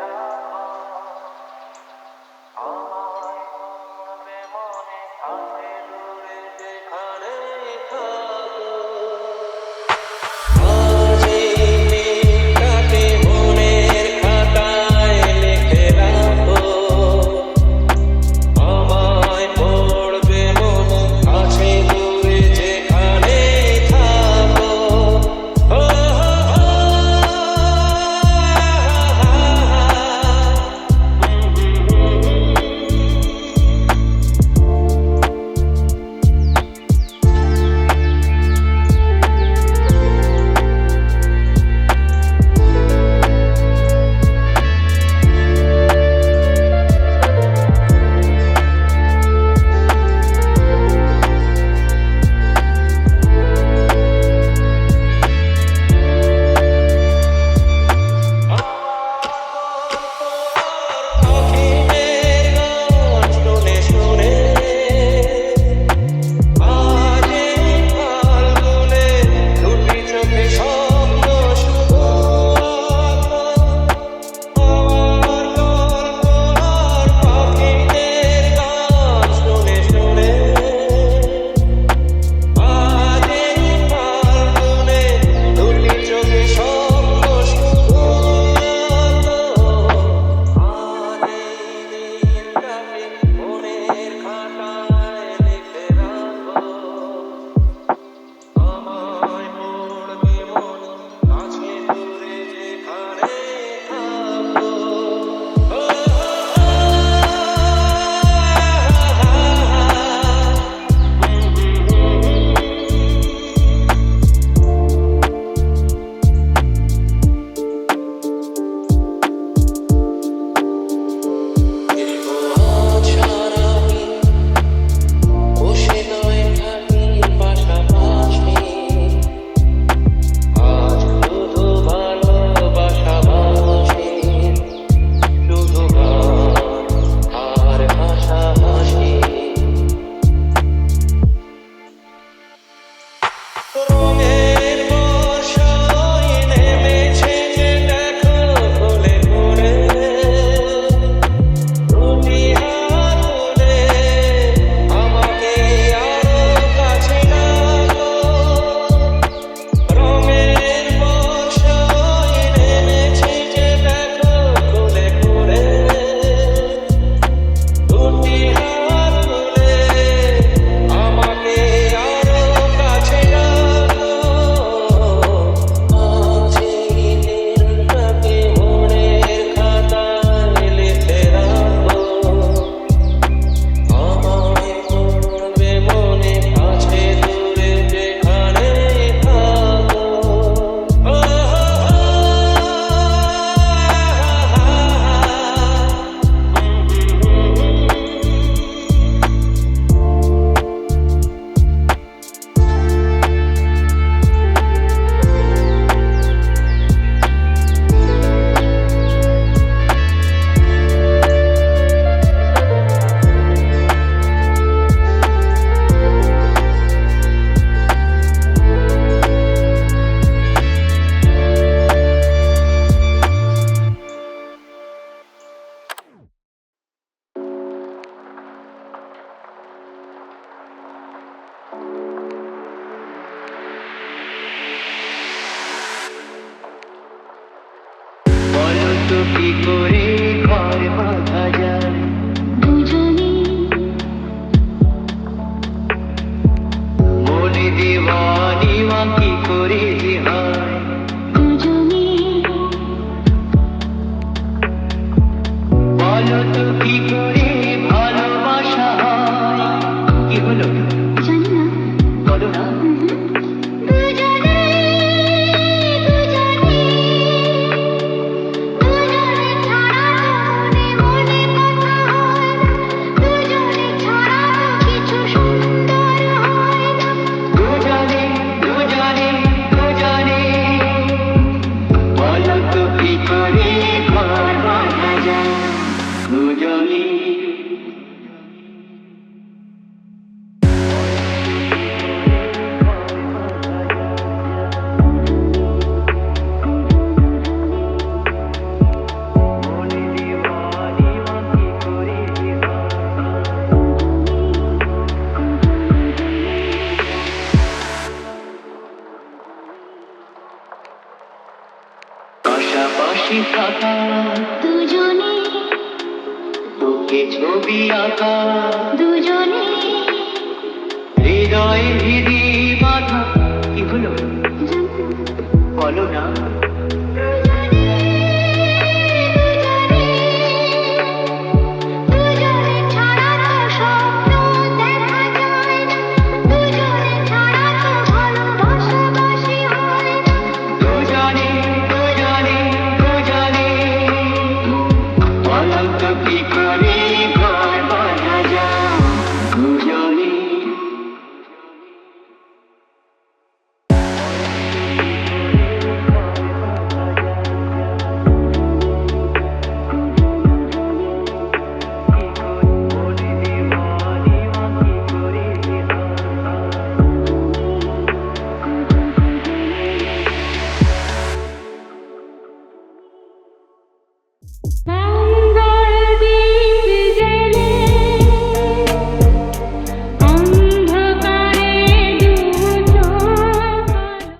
love. দিওয়ানি মা কি করে যে হয় বলো তো বুকে ছবি আঁকা। দুজনে। হৃদয়ে ভিড়ি বাঁধা। কি হলো? বলো না।